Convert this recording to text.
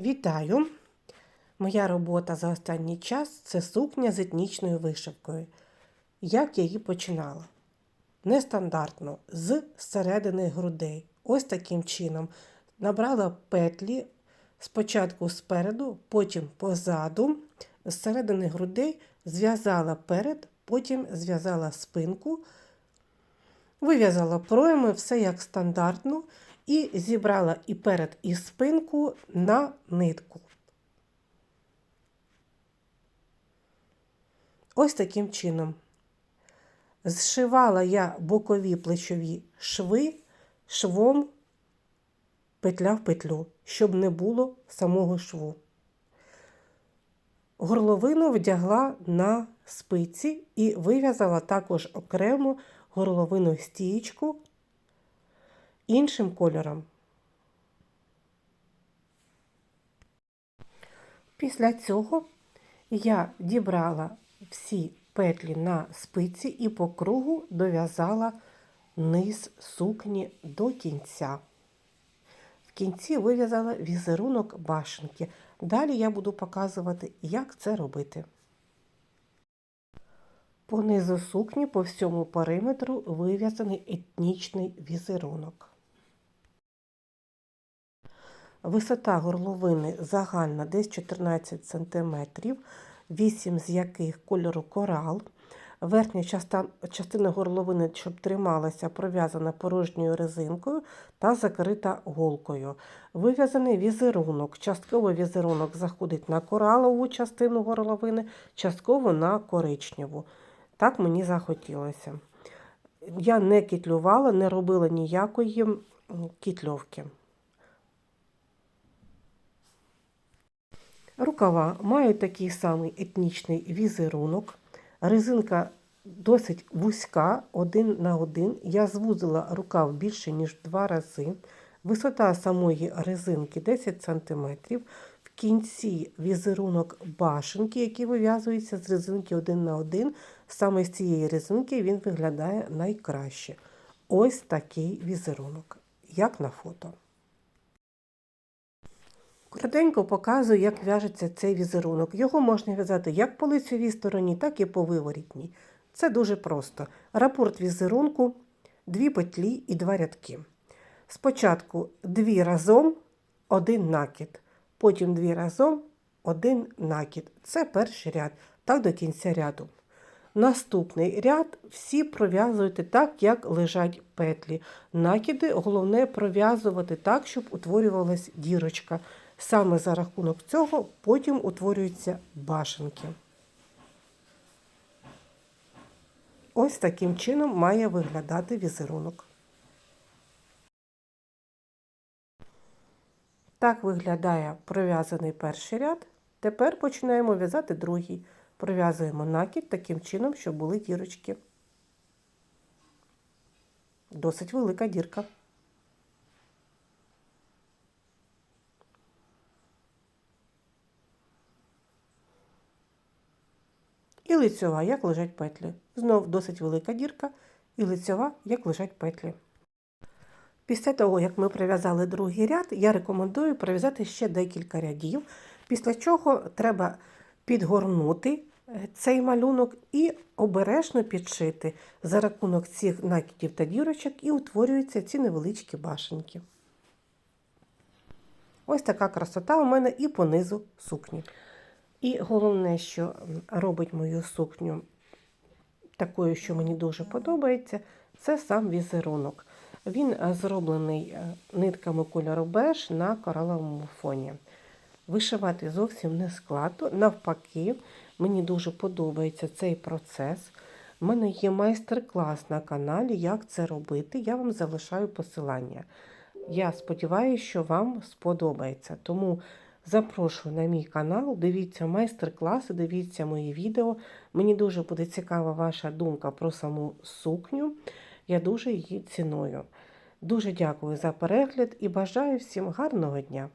Вітаю! Моя робота за останній час це сукня з етнічною вишивкою. Як я її починала? Нестандартно, з середини грудей. Ось таким чином. Набрала петлі спочатку спереду, потім позаду, з середини грудей зв'язала перед, потім зв'язала спинку, вив'язала пройми, все як стандартно, і зібрала і перед, і спинку на нитку. Ось таким чином. Зшивала я бокові плечові шви швом петля в петлю, щоб не було самого шву. Горловину вдягла на спиці і вив'язала також окрему горловину стієчку іншим кольором. Після цього я дібрала всі петлі на спиці і по кругу дов'язала низ сукні до кінця. В кінці вив'язала візерунок башенки. Далі я буду показувати, як це робити. По низу сукні по всьому периметру вив'язаний етнічний візерунок. Висота горловини загальна десь 14 см, 8 з яких кольору корал. Верхня частина горловини, щоб трималася, пров'язана порожньою резинкою та закрита голкою. Вив'язаний візерунок. Частково візерунок заходить на коралову частину горловини, частково на коричневу. Так мені захотілося. Я не кітлювала, не робила ніякої кітльовки. Рукава мають такий самий етнічний візерунок. Резинка досить вузька, один на один. Я звузила рукав більше, ніж два рази. Висота самої резинки 10 см. Кінці візерунок башенки, який вив'язується з резинки один на один. Саме з цієї резинки він виглядає найкраще. Ось такий візерунок, як на фото. Коротенько показую, як в'яжеться цей візерунок. Його можна в'язати як по лицевій стороні, так і по виворітній. Це дуже просто. Рапорт візерунку, дві петлі і два рядки. Спочатку дві разом, один накид. Потім дві разом, один накид. Це перший ряд, так до кінця ряду. Наступний ряд всі пров'язуєте так, як лежать петлі. Накиди головне пров'язувати так, щоб утворювалась дірочка. Саме за рахунок цього потім утворюються башенки. Ось таким чином має виглядати візерунок. Так виглядає пров'язаний перший ряд. Тепер починаємо в'язати другий. Пров'язуємо накид таким чином, щоб були дірочки. Досить велика дірка. І лицьова, як лежать петлі. Знов досить велика дірка, і лицьова, як лежать петлі. Після того, як ми прив'язали другий ряд, я рекомендую прив'язати ще декілька рядів, після чого треба підгорнути е, цей малюнок і обережно підшити за рахунок цих накидів та дірочок, і утворюються ці невеличкі башенки. Ось така красота у мене і по низу сукні. І головне, що робить мою сукню такою, що мені дуже подобається, це сам візерунок. Він е, зроблений е, нитками кольору беж на кораловому фоні. Вишивати зовсім не складно, навпаки, мені дуже подобається цей процес. У мене є майстер-клас на каналі, як це робити. Я вам залишаю посилання. Я сподіваюся, що вам сподобається. Тому Запрошую на мій канал, дивіться майстер-класи, дивіться мої відео. Мені дуже буде цікава ваша думка про саму сукню. Я дуже її ціную. Дуже дякую за перегляд і бажаю всім гарного дня!